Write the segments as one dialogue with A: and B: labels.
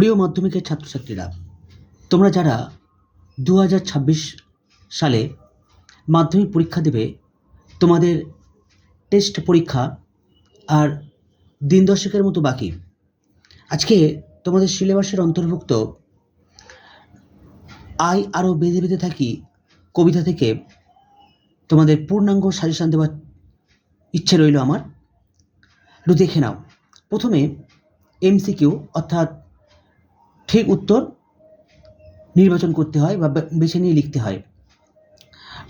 A: প্রিয় মাধ্যমিকের ছাত্রছাত্রীরা, তোমরা যারা দু হাজার ছাব্বিশ সালে মাধ্যমিক পরীক্ষা দেবে, তোমাদের টেস্ট পরীক্ষা আর দিন দশেকের মতো বাকি। আজকে তোমাদের সিলেবাসের অন্তর্ভুক্ত আই আরও বেঁধে বেঁধে থাকি কবিতা থেকে। তোমাদের পূর্ণাঙ্গ সাজেশান দেওয়ার ইচ্ছে রইল আমার। একটু দেখে নাও। প্রথমে এমসিকিউ, অর্থাৎ ঠিক উত্তর নির্বাচন করতে হয় বা বেছে নিয়ে লিখতে হয়।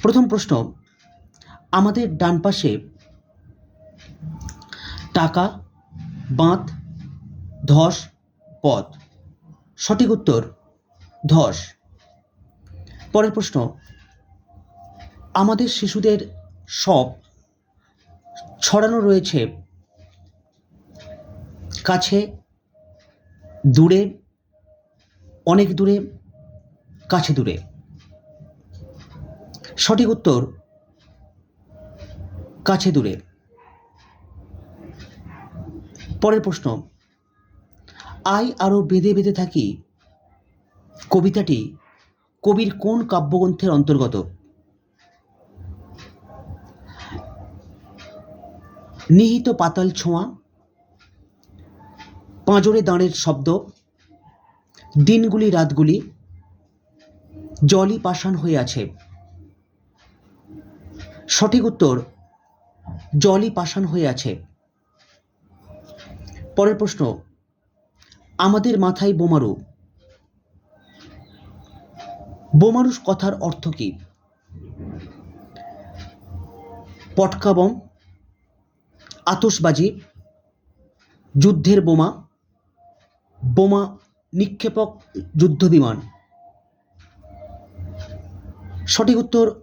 A: প্রথম প্রশ্ন, আমাদের ডান পাশে টাকা, বাঁধ, ধস পদ সঠিক উত্তর, ধস। পরের প্রশ্ন, আমাদের শিশুদের সব ছড়ানো রয়েছে কাছে, দূরে অনেক দূরে, কাছে দূরে। সঠিক উত্তর, কাছে দূরে। পরের প্রশ্ন, আই আরও বেঁধে বেঁধে থাকি। কবিতাটি কবির কোন কাব্যগ্রন্থের অন্তর্গত? নিহিত পাতাল ছোঁয়া, পাঁজরে দাঁড়ের শব্দ দিনগুলি, রাতগুলি জলই পাষাণ হয়ে আছে সঠিক উত্তর জলই পাষাণ হয়ে আছে পরের প্রশ্ন, আমাদের মাথায় বোমারু। বোমারুস কথার অর্থ কী? পটকা বম আতসবাজি যুদ্ধের বোমা বোমা নিক্ষেপক যুদ্ধবিমান। সঠিক উত্তর,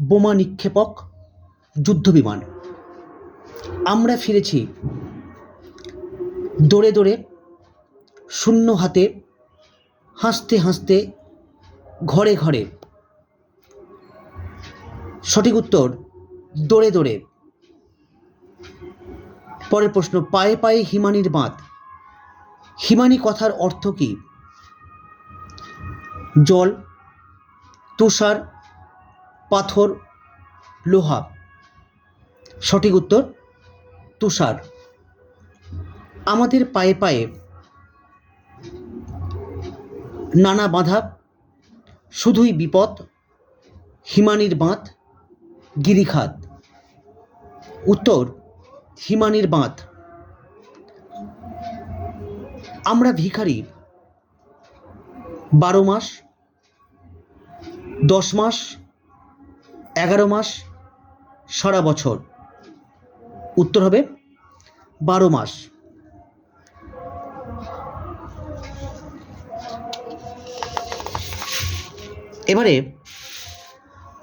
A: বোমা নিক্ষেপক যুদ্ধবিমান। আমরা ফিরেছি। দৌড়ে দৌড়ে শূন্য হাতে, হাসতে হাসতে, ঘরে ঘরে। সঠিক উত্তর, দৌড়ে দৌড়ে। পরের প্রশ্ন, পায়ে পায়ে হিমানির বাঁধ। হিমানি কথার অর্থ কী? জল, তুষার, পাথর, লোহা। সঠিক উত্তর, তুষার। আমাদের পায়ে পায়ে নানা বাধা, শুধুই বিপদ, হিমানির বাঁধ, গিরিখাত। উত্তর, হিমানির বাঁধ। আমরা ভিখারি। বারো মাস, দশ মাস, এগারো মাস, সারা বছর। উত্তর হবে বারো মাস। এবারে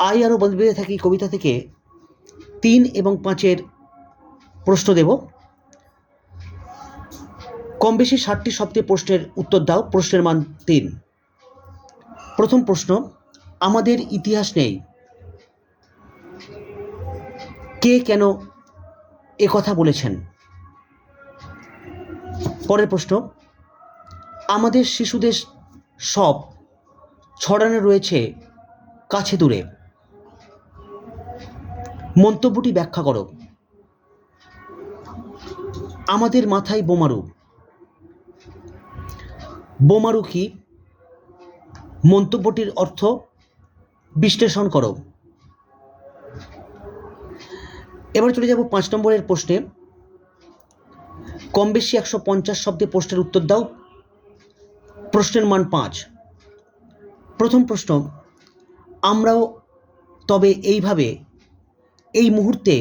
A: আই আরও বেঁধে থাকি কবিতা থেকে তিন এবং পাঁচের প্রশ্ন দেব। কম বেশি ষাটটি শব্দে প্রশ্নের উত্তর দাও, প্রশ্নের মান তিন। প্রথম প্রশ্ন, আমাদের ইতিহাস নেই। কে কেন এ কথা বলেছেন? পরের প্রশ্ন, আমাদের শিশুদের সব ছড়ানো রয়েছে কাছে দূরে। মন্তব্যটি ব্যাখ্যা করো। আমাদের মাথায় বোমারু। বোমারু কি মন্তব্যটির অর্থ বিশ্লেষণ করো। এবার চলে যাব পাঁচ নম্বরের প্রশ্নে। কম বেশি একশো পঞ্চাশ শব্দে প্রশ্নের উত্তর দাও। প্রশ্নের মান পাঁচ। প্রথম প্রশ্ন, আমরাও তবে এইভাবে এই মুহূর্তে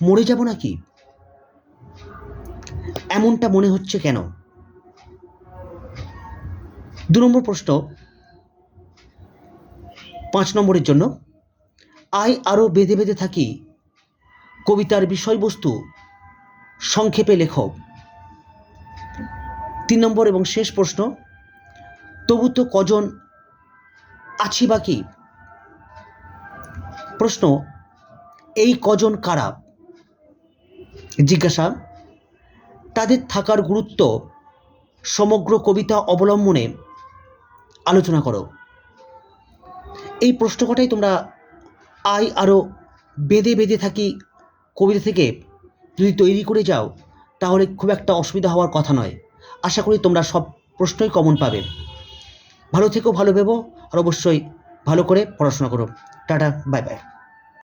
A: মরে যাব নাকি? এমনটা মনে হচ্ছে কেন? দু নম্বর প্রশ্ন, পাঁচ নম্বরের জন্য আই আরও বেঁধে বেঁধে থাকি, কবিতার বিষয়বস্তু, সংক্ষেপে লেখক। তিন নম্বর এবং শেষ প্রশ্ন, তবু তো কজন আছি বাকি প্রশ্ন, এই কজন কারা? জিজ্ঞাসা, তাদের থাকার গুরুত্ব সমগ্র কবিতা অবলম্বনে আলোচনা করো। এই প্রশ্ন কটাই তোমরা আই আরও বেঁধে বেঁধে থাকি কবিতা থেকে যদি তৈরি করে যাও, তাহলে খুব একটা অসুবিধা হওয়ার কথা নয়। আশা করি তোমরা সব প্রশ্নই কমন পাবে। ভালো থেকেও ভালো ভেবো, আর অবশ্যই ভালো করে পড়াশোনা করো। Tata bye bye